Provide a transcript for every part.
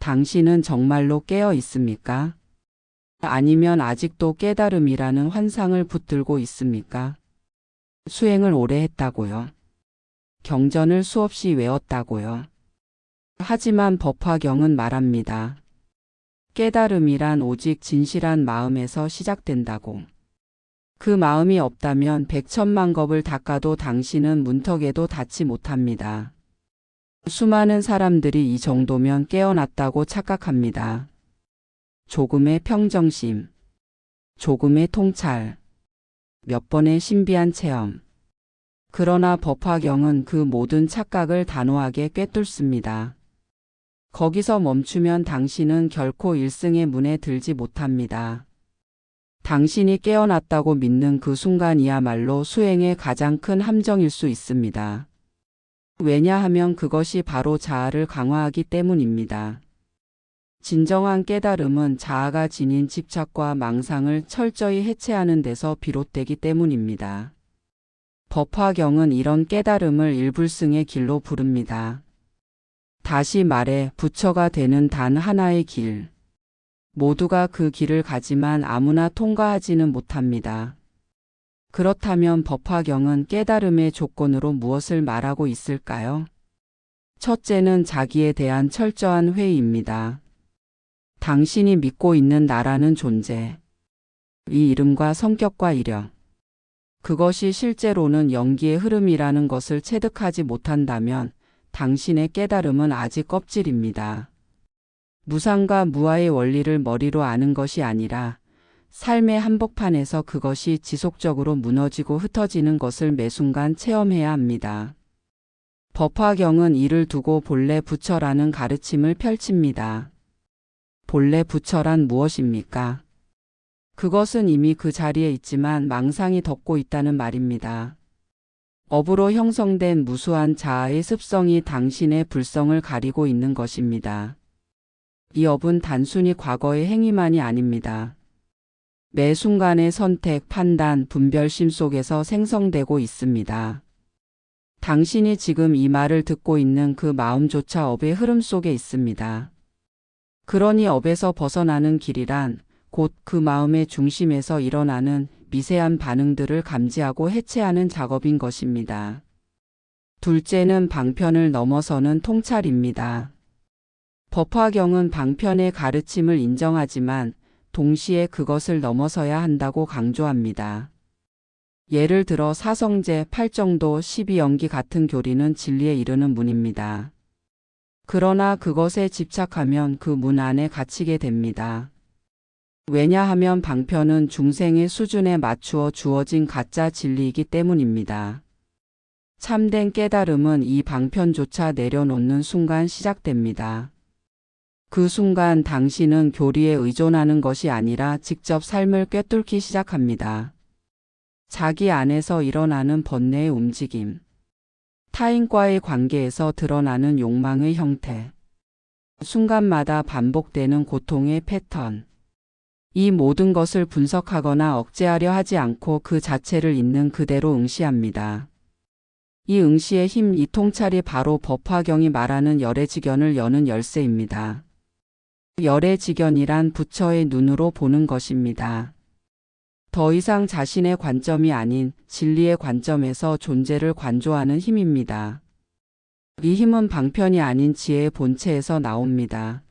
당신은 정말로 깨어 있습니까? 아니면 아직도 깨달음이라는 환상을 붙들고 있습니까? 수행을 오래 했다고요. 경전을 수없이 외웠다고요. 하지만 법화경은 말합니다. 깨달음이란 오직 진실한 마음에서 시작된다고. 그 마음이 없다면 백천만 겁을 닦아도 당신은 문턱에도 닿지 못합니다. 수많은 사람들이 이 정도면 깨어났다고 착각합니다. 조금의 평정심, 조금의 통찰, 몇 번의 신비한 체험. 그러나 법화경은 그 모든 착각을 단호하게 꿰뚫습니다. 거기서 멈추면 당신은 결코 일승의 문에 들지 못합니다. 당신이 깨어났다고 믿는 그 순간이야말로 수행의 가장 큰 함정일 수 있습니다. 왜냐하면 그것이 바로 자아를 강화하기 때문입니다. 진정한 깨달음은 자아가 지닌 집착과 망상을 철저히 해체하는 데서 비롯되기 때문입니다. 법화경은 이런 깨달음을 일불승의 길로 부릅니다. 다시 말해 부처가 되는 단 하나의 길. 모두가 그 길을 가지만 아무나 통과하지는 못합니다. 그렇다면 법화경은 깨달음의 조건으로 무엇을 말하고 있을까요? 첫째는 자기에 대한 철저한 회의입니다. 당신이 믿고 있는 나라는 존재. 이 이름과 성격과 이력. 그것이 실제로는 연기의 흐름이라는 것을 체득하지 못한다면 당신의 깨달음은 아직 껍질입니다. 무상과 무아의 원리를 머리로 아는 것이 아니라 삶의 한복판에서 그것이 지속적으로 무너지고 흩어지는 것을 매 순간 체험해야 합니다. 법화경은 이를 두고 본래 부처라는 가르침을 펼칩니다. 본래 부처란 무엇입니까? 그것은 이미 그 자리에 있지만 망상이 덮고 있다는 말입니다. 업으로 형성된 무수한 자아의 습성이 당신의 불성을 가리고 있는 것입니다. 이 업은 단순히 과거의 행위만이 아닙니다. 매 순간의 선택, 판단, 분별심 속에서 생성되고 있습니다. 당신이 지금 이 말을 듣고 있는 그 마음조차 업의 흐름 속에 있습니다. 그러니 업에서 벗어나는 길이란 곧 그 마음의 중심에서 일어나는 미세한 반응들을 감지하고 해체하는 작업인 것입니다. 둘째는 방편을 넘어서는 통찰입니다. 법화경은 방편의 가르침을 인정하지만 동시에 그것을 넘어서야 한다고 강조합니다. 예를 들어 사성제, 팔정도, 십이연기 같은 교리는 진리에 이르는 문입니다. 그러나 그것에 집착하면 그 문 안에 갇히게 됩니다. 왜냐하면 방편은 중생의 수준에 맞추어 주어진 가짜 진리이기 때문입니다. 참된 깨달음은 이 방편조차 내려놓는 순간 시작됩니다. 그 순간 당신은 교리에 의존하는 것이 아니라 직접 삶을 꿰뚫기 시작합니다. 자기 안에서 일어나는 번뇌의 움직임, 타인과의 관계에서 드러나는 욕망의 형태, 순간마다 반복되는 고통의 패턴, 이 모든 것을 분석하거나 억제하려 하지 않고 그 자체를 있는 그대로 응시합니다. 이 응시의 힘, 이 통찰이 바로 법화경이 말하는 열애지견을 여는 열쇠입니다. 열애지견이란 부처의 눈으로 보는 것입니다. 더 이상 자신의 관점이 아닌 진리의 관점에서 존재를 관조하는 힘입니다. 이 힘은 방편이 아닌 지혜의 본체에서 나옵니다.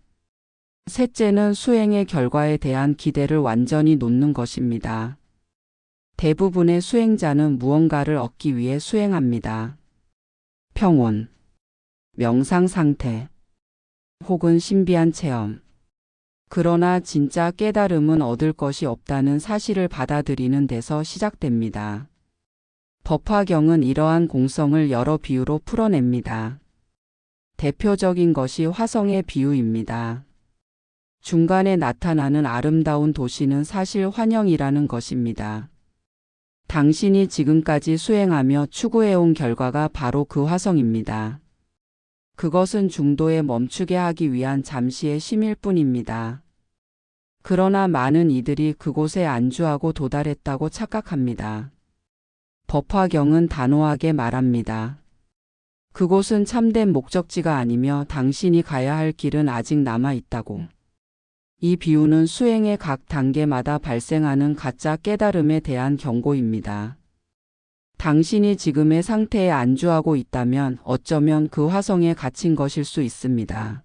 셋째는 수행의 결과에 대한 기대를 완전히 놓는 것입니다. 대부분의 수행자는 무언가를 얻기 위해 수행합니다. 평온, 명상 상태, 혹은 신비한 체험. 그러나 진짜 깨달음은 얻을 것이 없다는 사실을 받아들이는 데서 시작됩니다. 법화경은 이러한 공성을 여러 비유로 풀어냅니다. 대표적인 것이 화성의 비유입니다. 중간에 나타나는 아름다운 도시는 사실 환영이라는 것입니다. 당신이 지금까지 수행하며 추구해온 결과가 바로 그 화성입니다. 그것은 중도에 멈추게 하기 위한 잠시의 심일 뿐입니다. 그러나 많은 이들이 그곳에 안주하고 도달했다고 착각합니다. 법화경은 단호하게 말합니다. 그곳은 참된 목적지가 아니며 당신이 가야 할 길은 아직 남아 있다고. 이 비유는 수행의 각 단계마다 발생하는 가짜 깨달음에 대한 경고입니다. 당신이 지금의 상태에 안주하고 있다면 어쩌면 그 화성에 갇힌 것일 수 있습니다.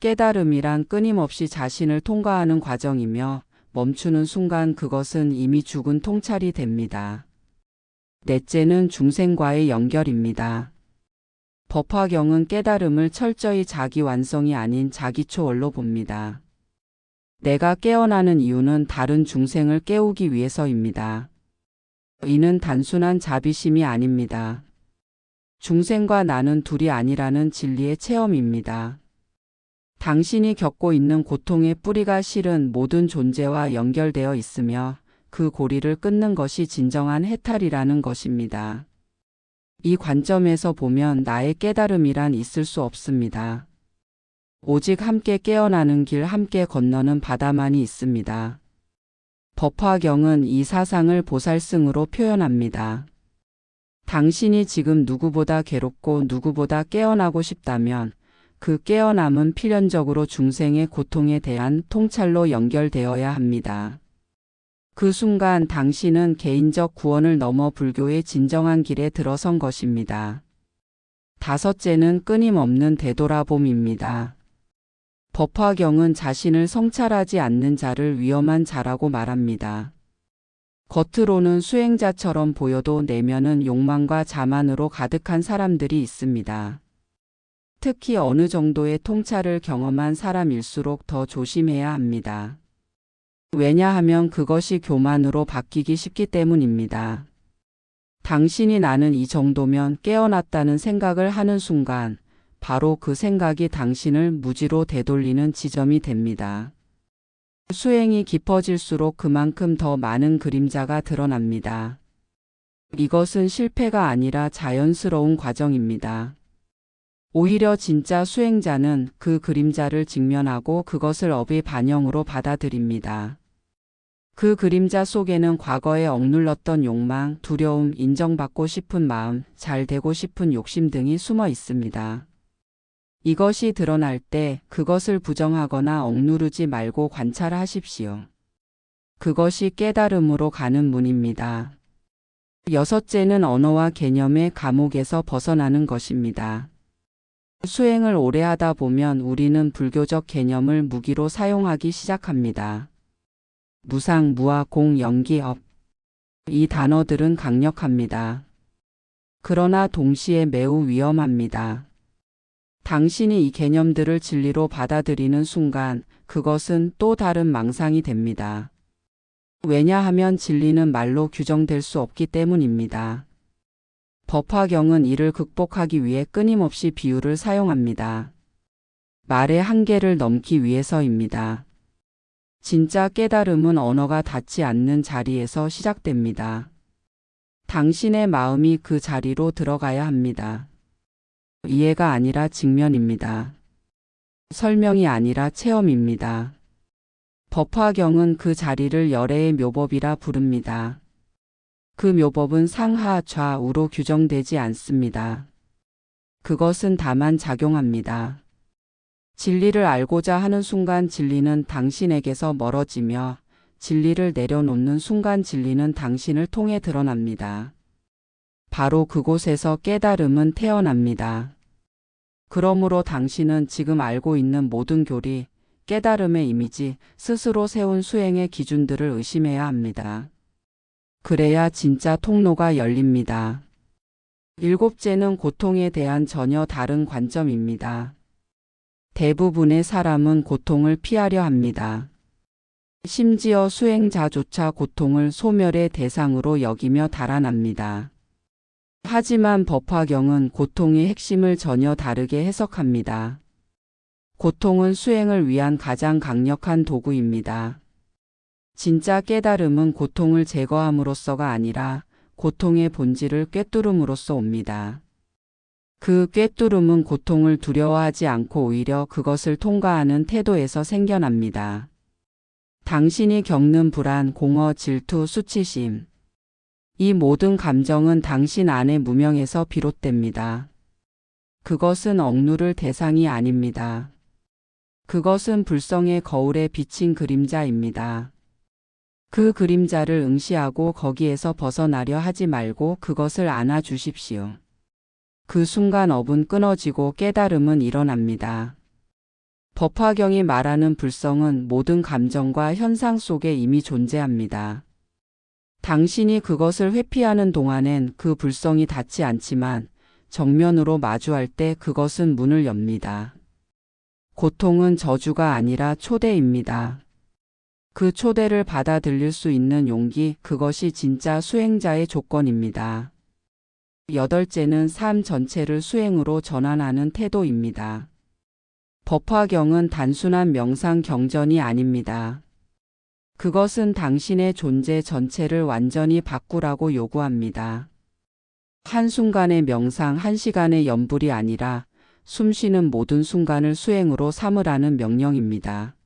깨달음이란 끊임없이 자신을 통과하는 과정이며 멈추는 순간 그것은 이미 죽은 통찰이 됩니다. 넷째는 중생과의 연결입니다. 법화경은 깨달음을 철저히 자기 완성이 아닌 자기 초월로 봅니다. 내가 깨어나는 이유는 다른 중생을 깨우기 위해서입니다. 이는 단순한 자비심이 아닙니다. 중생과 나는 둘이 아니라는 진리의 체험입니다. 당신이 겪고 있는 고통의 뿌리가 실은 모든 존재와 연결되어 있으며 그 고리를 끊는 것이 진정한 해탈이라는 것입니다. 이 관점에서 보면 나의 깨달음이란 있을 수 없습니다. 오직 함께 깨어나는 길 함께 건너는 바다만이 있습니다. 법화경은 이 사상을 보살승으로 표현합니다. 당신이 지금 누구보다 괴롭고 누구보다 깨어나고 싶다면 그 깨어남은 필연적으로 중생의 고통에 대한 통찰로 연결되어야 합니다. 그 순간 당신은 개인적 구원을 넘어 불교의 진정한 길에 들어선 것입니다. 다섯째는 끊임없는 되돌아봄입니다. 법화경은 자신을 성찰하지 않는 자를 위험한 자라고 말합니다. 겉으로는 수행자처럼 보여도 내면은 욕망과 자만으로 가득한 사람들이 있습니다. 특히 어느 정도의 통찰을 경험한 사람일수록 더 조심해야 합니다. 왜냐하면 그것이 교만으로 바뀌기 쉽기 때문입니다. 당신이 나는 이 정도면 깨어났다는 생각을 하는 순간 바로 그 생각이 당신을 무지로 되돌리는 지점이 됩니다. 수행이 깊어질수록 그만큼 더 많은 그림자가 드러납니다. 이것은 실패가 아니라 자연스러운 과정입니다. 오히려 진짜 수행자는 그 그림자를 직면하고 그것을 업의 반영으로 받아들입니다. 그 그림자 속에는 과거에 억눌렀던 욕망, 두려움, 인정받고 싶은 마음, 잘 되고 싶은 욕심 등이 숨어 있습니다. 이것이 드러날 때 그것을 부정하거나 억누르지 말고 관찰하십시오. 그것이 깨달음으로 가는 문입니다. 여섯째는 언어와 개념의 감옥에서 벗어나는 것입니다. 수행을 오래 하다 보면 우리는 불교적 개념을 무기로 사용하기 시작합니다. 무상, 무아, 공, 연기, 업. 이 단어들은 강력합니다. 그러나 동시에 매우 위험합니다. 당신이 이 개념들을 진리로 받아들이는 순간 그것은 또 다른 망상이 됩니다. 왜냐하면 진리는 말로 규정될 수 없기 때문입니다. 법화경은 이를 극복하기 위해 끊임없이 비유를 사용합니다. 말의 한계를 넘기 위해서입니다. 진짜 깨달음은 언어가 닿지 않는 자리에서 시작됩니다. 당신의 마음이 그 자리로 들어가야 합니다. 이해가 아니라 직면입니다. 설명이 아니라 체험입니다. 법화경은 그 자리를 열애의 묘법이라 부릅니다. 그 묘법은 상하 좌우로 규정되지 않습니다. 그것은 다만 작용합니다. 진리를 알고자 하는 순간 진리는 당신에게서 멀어지며 진리를 내려놓는 순간 진리는 당신을 통해 드러납니다. 바로 그곳에서 깨달음은 태어납니다. 그러므로 당신은 지금 알고 있는 모든 교리, 깨달음의 이미지, 스스로 세운 수행의 기준들을 의심해야 합니다. 그래야 진짜 통로가 열립니다. 일곱째는 고통에 대한 전혀 다른 관점입니다. 대부분의 사람은 고통을 피하려 합니다. 심지어 수행자조차 고통을 소멸의 대상으로 여기며 달아납니다. 하지만 법화경은 고통의 핵심을 전혀 다르게 해석합니다. 고통은 수행을 위한 가장 강력한 도구입니다. 진짜 깨달음은 고통을 제거함으로써가 아니라 고통의 본질을 꿰뚫음으로써 옵니다. 그 꿰뚫음은 고통을 두려워하지 않고 오히려 그것을 통과하는 태도에서 생겨납니다. 당신이 겪는 불안, 공허, 질투, 수치심. 이 모든 감정은 당신 안의 무명에서 비롯됩니다. 그것은 억누를 대상이 아닙니다. 그것은 불성의 거울에 비친 그림자입니다. 그 그림자를 응시하고 거기에서 벗어나려 하지 말고 그것을 안아주십시오. 그 순간 업은 끊어지고 깨달음은 일어납니다. 법화경이 말하는 불성은 모든 감정과 현상 속에 이미 존재합니다. 당신이 그것을 회피하는 동안엔 그 불성이 닿지 않지만 정면으로 마주할 때 그것은 문을 엽니다. 고통은 저주가 아니라 초대입니다. 그 초대를 받아들일 수 있는 용기, 그것이 진짜 수행자의 조건입니다. 여덟째는 삶 전체를 수행으로 전환하는 태도입니다. 법화경은 단순한 명상 경전이 아닙니다. 그것은 당신의 존재 전체를 완전히 바꾸라고 요구합니다. 한순간의 명상, 한 시간의 염불이 아니라 숨 쉬는 모든 순간을 수행으로 삼으라는 명령입니다.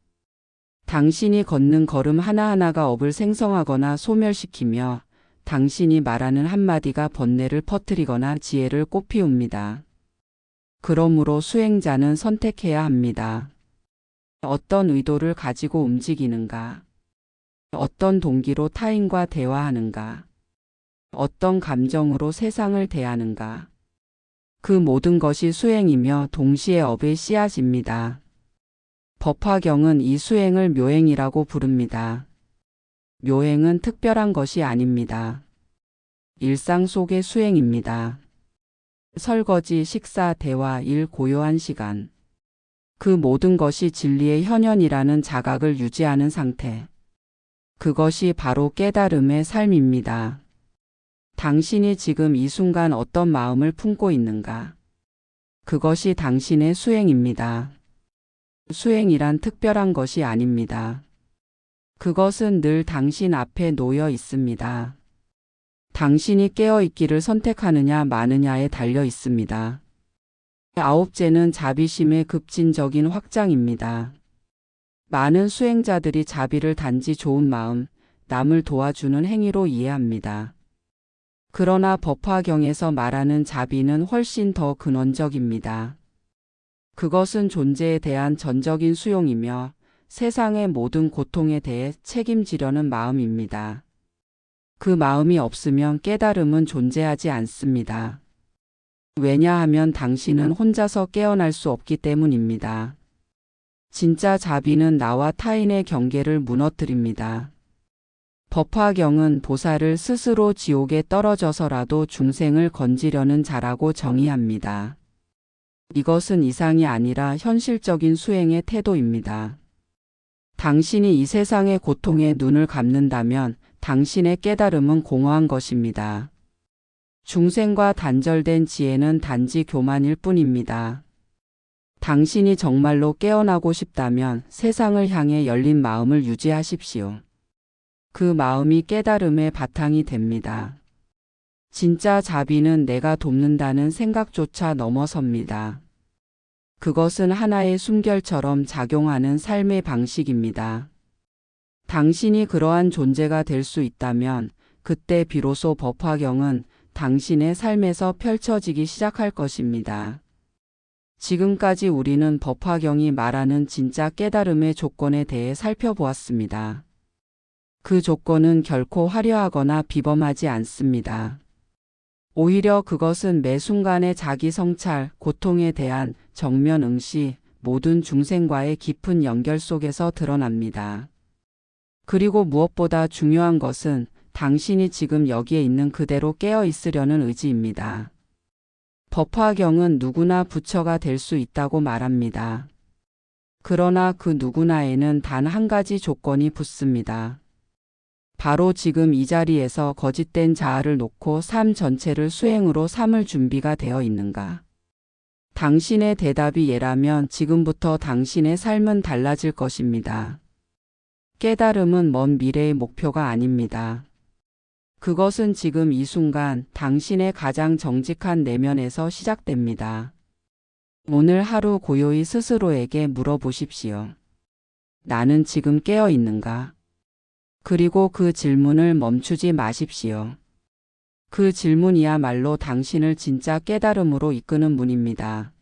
당신이 걷는 걸음 하나하나가 업을 생성하거나 소멸시키며 당신이 말하는 한마디가 번뇌를 퍼뜨리거나 지혜를 꽃피웁니다. 그러므로 수행자는 선택해야 합니다. 어떤 의도를 가지고 움직이는가? 어떤 동기로 타인과 대화하는가? 어떤 감정으로 세상을 대하는가? 그 모든 것이 수행이며 동시에 업의 씨앗입니다. 법화경은 이 수행을 묘행이라고 부릅니다. 묘행은 특별한 것이 아닙니다. 일상 속의 수행입니다. 설거지, 식사, 대화, 일, 고요한 시간. 그 모든 것이 진리의 현현이라는 자각을 유지하는 상태. 그것이 바로 깨달음의 삶입니다. 당신이 지금 이 순간 어떤 마음을 품고 있는가? 그것이 당신의 수행입니다. 수행이란 특별한 것이 아닙니다. 그것은 늘 당신 앞에 놓여 있습니다. 당신이 깨어 있기를 선택하느냐 마느냐에 달려 있습니다. 아홉째는 자비심의 급진적인 확장입니다. 많은 수행자들이 자비를 단지 좋은 마음, 남을 도와주는 행위로 이해합니다. 그러나 법화경에서 말하는 자비는 훨씬 더 근원적입니다. 그것은 존재에 대한 전적인 수용이며 세상의 모든 고통에 대해 책임지려는 마음입니다. 그 마음이 없으면 깨달음은 존재하지 않습니다. 왜냐하면 당신은 혼자서 깨어날 수 없기 때문입니다. 진짜 자비는 나와 타인의 경계를 무너뜨립니다. 법화경은 보살을 스스로 지옥에 떨어져서라도 중생을 건지려는 자라고 정의합니다. 이것은 이상이 아니라 현실적인 수행의 태도입니다. 당신이 이 세상의 고통에 눈을 감는다면 당신의 깨달음은 공허한 것입니다. 중생과 단절된 지혜는 단지 교만일 뿐입니다. 당신이 정말로 깨어나고 싶다면 세상을 향해 열린 마음을 유지하십시오. 그 마음이 깨달음의 바탕이 됩니다. 진짜 자비는 내가 돕는다는 생각조차 넘어섭니다. 그것은 하나의 숨결처럼 작용하는 삶의 방식입니다. 당신이 그러한 존재가 될 수 있다면 그때 비로소 법화경은 당신의 삶에서 펼쳐지기 시작할 것입니다. 지금까지 우리는 법화경이 말하는 진짜 깨달음의 조건에 대해 살펴보았습니다. 그 조건은 결코 화려하거나 비범하지 않습니다. 오히려 그것은 매 순간의 자기 성찰, 고통에 대한 정면 응시, 모든 중생과의 깊은 연결 속에서 드러납니다. 그리고 무엇보다 중요한 것은 당신이 지금 여기에 있는 그대로 깨어 있으려는 의지입니다. 법화경은 누구나 부처가 될 수 있다고 말합니다. 그러나 그 누구나에는 단 한 가지 조건이 붙습니다. 바로 지금 이 자리에서 거짓된 자아를 놓고 삶 전체를 수행으로 삼을 준비가 되어 있는가? 당신의 대답이 예라면 지금부터 당신의 삶은 달라질 것입니다. 깨달음은 먼 미래의 목표가 아닙니다. 그것은 지금 이 순간 당신의 가장 정직한 내면에서 시작됩니다. 오늘 하루 고요히 스스로에게 물어보십시오. 나는 지금 깨어 있는가? 그리고 그 질문을 멈추지 마십시오. 그 질문이야말로 당신을 진짜 깨달음으로 이끄는 문입니다.